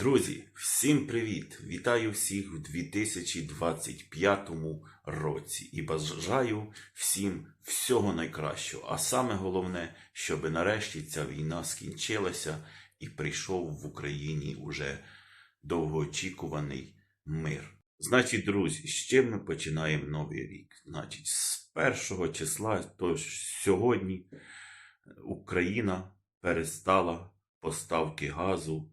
Друзі, всім привіт! Вітаю всіх в 2025 році і бажаю всім всього найкращого. А саме головне, щоб нарешті ця війна скінчилася і прийшов в Україні уже довгоочікуваний мир. Значить, друзі, з чим ми починаємо новий рік? Значить, з першого числа, тож сьогодні, Україна перестала поставки газу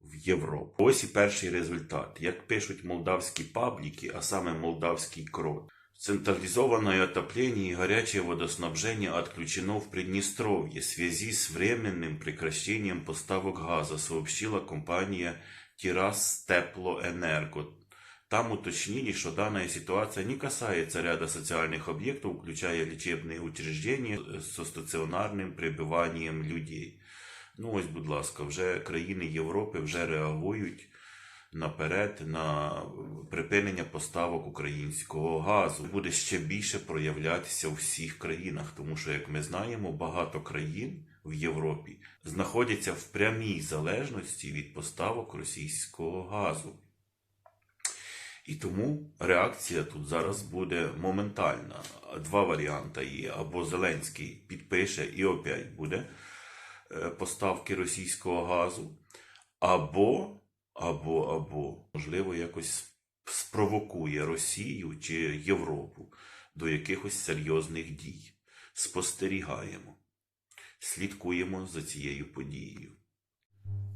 в Європу. Ось і перший результат. Як пишуть молдавські пабліки, а саме молдавський крот. Централизованное отопление и горячее водоснабжение отключено в Приднестровье в связи с временным прекращением поставок газа, сообщила компания Тирас Теплоэнерго. Там уточнили, что данная ситуация не касается ряда социальных объектов, включая лечебные учреждения со стаціонарним пребыванием людей. Ну ось, будь ласка, вже країни Європи вже реагують наперед на припинення поставок українського газу. Буде ще більше проявлятися у всіх країнах, тому що, як ми знаємо, багато країн в Європі знаходяться в прямій залежності від поставок російського газу. І тому реакція тут зараз буде моментальна. Два варіанти є: або Зеленський підпише і опять буде поставки російського газу, або, або, або, можливо, якось спровокує Росію чи Європу до якихось серйозних дій. Спостерігаємо, слідкуємо за цією подією.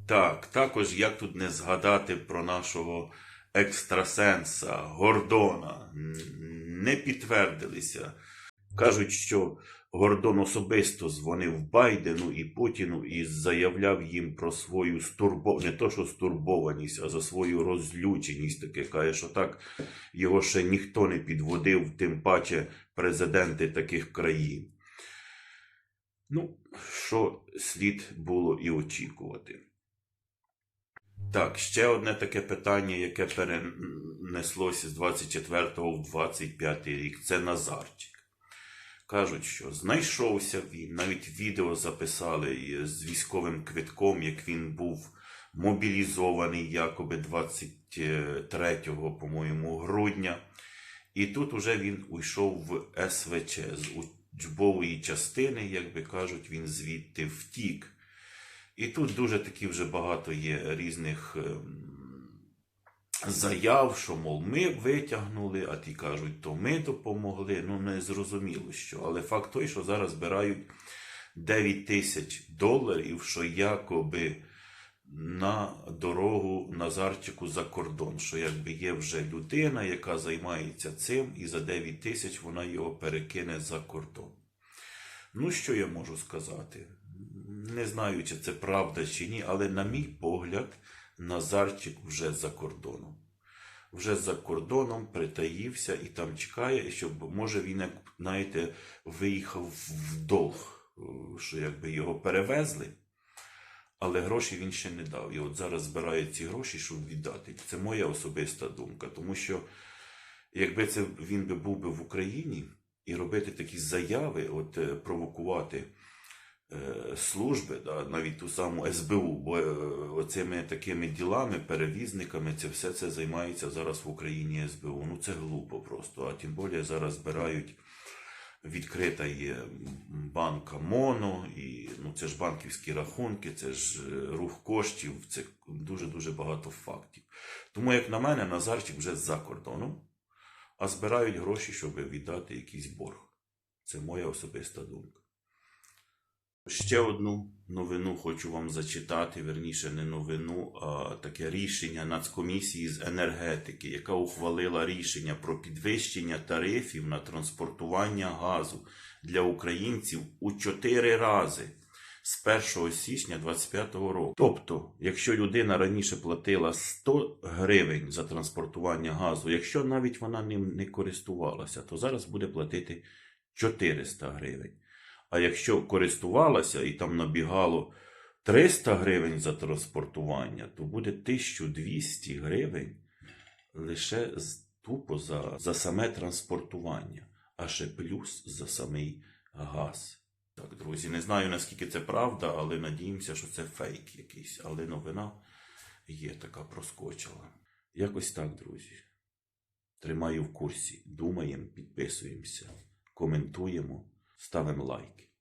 Так, також як тут не згадати про нашого екстрасенса Гордона. Не підтвердилися. Кажуть, що Гордон особисто дзвонив Байдену і Путіну і заявляв їм про свою стурбо... не то, що стурбованість, а за свою розлюченість. Таке каже, що так його ще ніхто не підводив, тим паче президенти таких країн. Ну, що слід було і очікувати. Так, ще одне таке питання, яке перенеслося з 24 в 25 рік. Це Назарчик. Кажуть, що знайшовся він, навіть відео записали з військовим квитком, як він був мобілізований якоби 23, по-моєму, грудня. І тут уже він уйшов в СВЧ з учбової частини, як би кажуть, він звідти втік. І тут дуже такі вже багато є різних ем, заяв, що, мов, ми витягнули, а ті кажуть, то ми допомогли. Ну, не зрозуміло що. Але факт той, що зараз збирають 9 тисяч доларів, що якоби на дорогу Назарчику за кордон, що якби є вже людина, яка займається цим, і за 9 тисяч вона його перекине за кордон. Ну, що я можу сказати? Не знаю, чи це правда чи ні, але, на мій погляд, Назарчик вже за кордоном. Вже за кордоном притаївся і там чекає, щоб, може, він, знаєте, виїхав в долг, е, що якби його перевезли, але гроші він ще не дав. І от зараз збирає ці гроші, щоб віддати. Це моя особиста думка, тому що якби це він би був би в Україні і робити такі заяви, от е, провокувати служби, да, навіть ту саму СБУ, бо е, оцими такими ділами, перевізниками, це все це займається зараз в Україні СБУ. Ну це глупо просто. А тим більше зараз збирають відкрита є банка МОНО, і ну, це ж банківські рахунки, це ж е, рух коштів, це дуже-дуже багато фактів. Тому, як на мене, Назарчик вже за кордоном, а збирають гроші, щоб віддати якийсь борг. Це моя особиста думка. Ще одну новину хочу вам зачитати, верніше не новину, а таке рішення Нацкомісії з енергетики, яка ухвалила рішення про підвищення тарифів на транспортування газу для українців у 4 рази з 1 січня 2025 року. Тобто, якщо людина раніше платила 100 гривень за транспортування газу, якщо навіть вона ним не користувалася, то зараз буде платити 400 гривень. А якщо користувалася і там набігало 300 гривень за транспортування, то буде 1200 гривень лише тупо за, за саме транспортування, а ще плюс за самий газ. Так, друзі, не знаю наскільки це правда, але надіємося, що це фейк якийсь. Але новина є така проскочила. Якось так, друзі. Тримаю в курсі. Думаємо, підписуємося, коментуємо, stawem like.